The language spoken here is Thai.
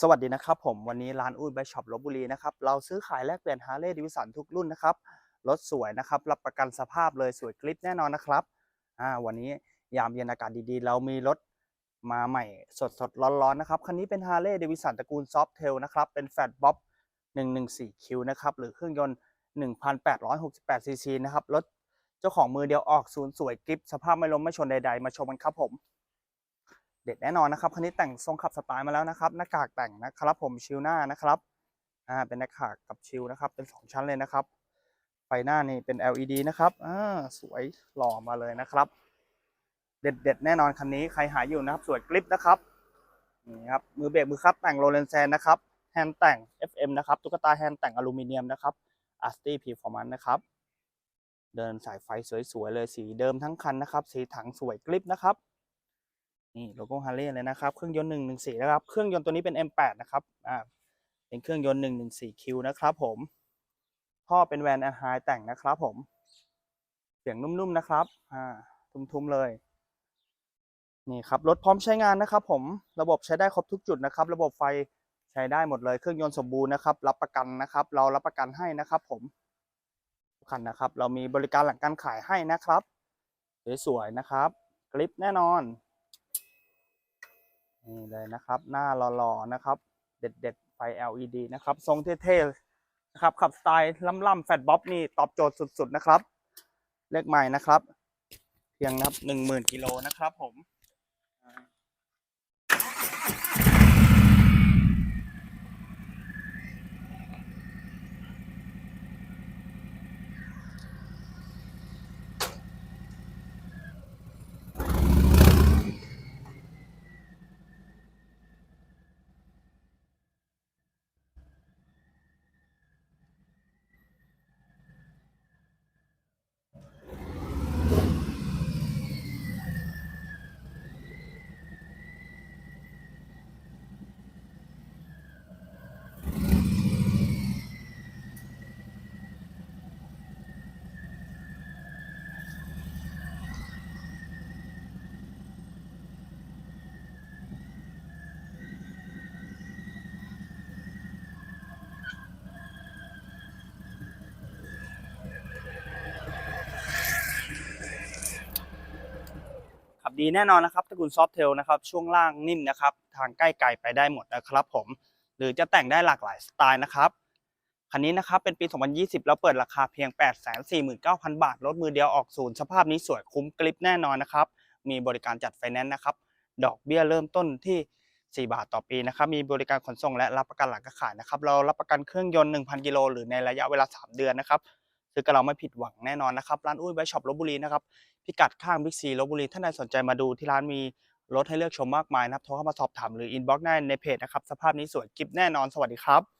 สวัสดีนะครับผมวันนี้ร้านอุ้ยไบช็อปลบบุรีนะครับเราซื้อขายแลกเปลี่ยนฮาร์เลย์ดิวิสันทุกรุ่นนะครับรถสวยนะครับรับประกันสภาพเลยสวยกริปแน่นอนนะครับอ่าวันนี้ยามเย็นอากาศดีๆ เรามีรถมาใหม่สดๆร้อนๆนะครับคันนี้เป็นฮาร์เลย์ดิวิสันตระกูลซอฟเทลนะครับเป็นแฟตบ๊อบ114คิวนะครับหรือเครื่องยนต์1,868ซีซีนะครับรถเจ้าของมือเดียวออกศูนย์สวยกริปสภาพไม่ล้มไม่ชนใดๆ มาชมกันครับผม เด็ดแน่นอนนะครับคันนี้แต่งทรงขับสไตล์มาแล้วนะครับ หน้ากากแต่งนะครับผมชิลหน้านะครับอ่าเป็นหน้ากากกับชิลนะครับ เป็นสองชั้นเลยนะครับไฟหน้านี่เป็น LED นะครับอ่าสวยหล่อมาเลยนะครับเด็ดเด็ดๆแน่นอนคันนี้ใครหาอยู่นะครับ สวยกริปนะครับนี่ครับมือเบรกมือคัดแต่งโรเลนแซนนะครับแฮนด์แต่ง FM นะครับตุ๊กตาแฮนด์แต่งอลูมิเนียมนะครับอาร์สตี้พีฟอร์มันนะครับ เดินสายไฟสวยๆเลยสีเดิมทั้งคันนะครับ สีถังสวยกริปนะครับ นี่โลโก้ฮาร์เลย์เลยนะครับ เครื่องยนต์114นะครับ เครื่องยนต์ตัวนี้เป็น M8 นะครับ อ่า เป็นเครื่องยนต์ 114Q นะครับผมท่อเป็นแวนแอนไฮแต่งนะครับผม เสียงนุ่มๆนะครับ อ่า ทุ้มๆเลย นี่ครับ รถพร้อมใช้งานนะครับผม ระบบใช้ได้ครบทุกจุดนะครับ ระบบไฟใช้ได้หมดเลย เครื่องยนต์สมบูรณ์นะครับ รับประกันนะครับ เรารับประกันให้นะครับ ผมคันนะครับ เรามีบริการหลังการขายให้นะครับ สวยๆนะครับ คลิปแน่นอน นี่เลยนะครับ หน้าหล่อๆนะครับ เด็ดๆไฟ LED นะครับทรงเท่ๆนะครับขับสไตล์ล่ำๆแฟตบ๊อบนี่ตอบโจทย์สุดๆนะครับ เลขใหม่นะครับ เพียงนับหนึ่งหมื่นกิโลนะครับผม ดีแน่นอนนะครับตระกูลซอฟเทลนะครับช่วงล่างนิ่มนะครับ ทางใกล้ไกลไปได้หมดนะครับผม หรือจะแต่งได้หลากหลายสไตล์นะครับคันนี้นะครับเป็นปี 2020 แล้วเปิดราคาเพียง 849,000 บาทรถมือเดียวออกศูนย์สภาพนี้สวยคุ้มกริปแน่นอนนะครับ มีบริการจัดไฟแนนซ์นะครับ ดอกเบี้ยเริ่มต้นที่ 4 บาทต่อปีนะครับ มีบริการขนส่งและรับประกันหลังการขายนะครับ เรารับประกันเครื่องยนต์ 1,000 กิโลหรือในระยะเวลา 3 เดือนนะครับ ซื้อกับเราไม่ผิดหวังแน่นอนนะครับ ร้านอุ้ยไบช็อปลบบุรีนะครับ พิกัดข้างบิ๊กซีลบบุรี ท่านใดสนใจมาดูที่ร้านมีรถให้เลือกชมมากมายนะครับ โทรเข้ามาสอบถามหรืออินบ็อกซ์ได้ในเพจนะครับ สภาพนี้สวยกิฟแน่นอน สวัสดีครับ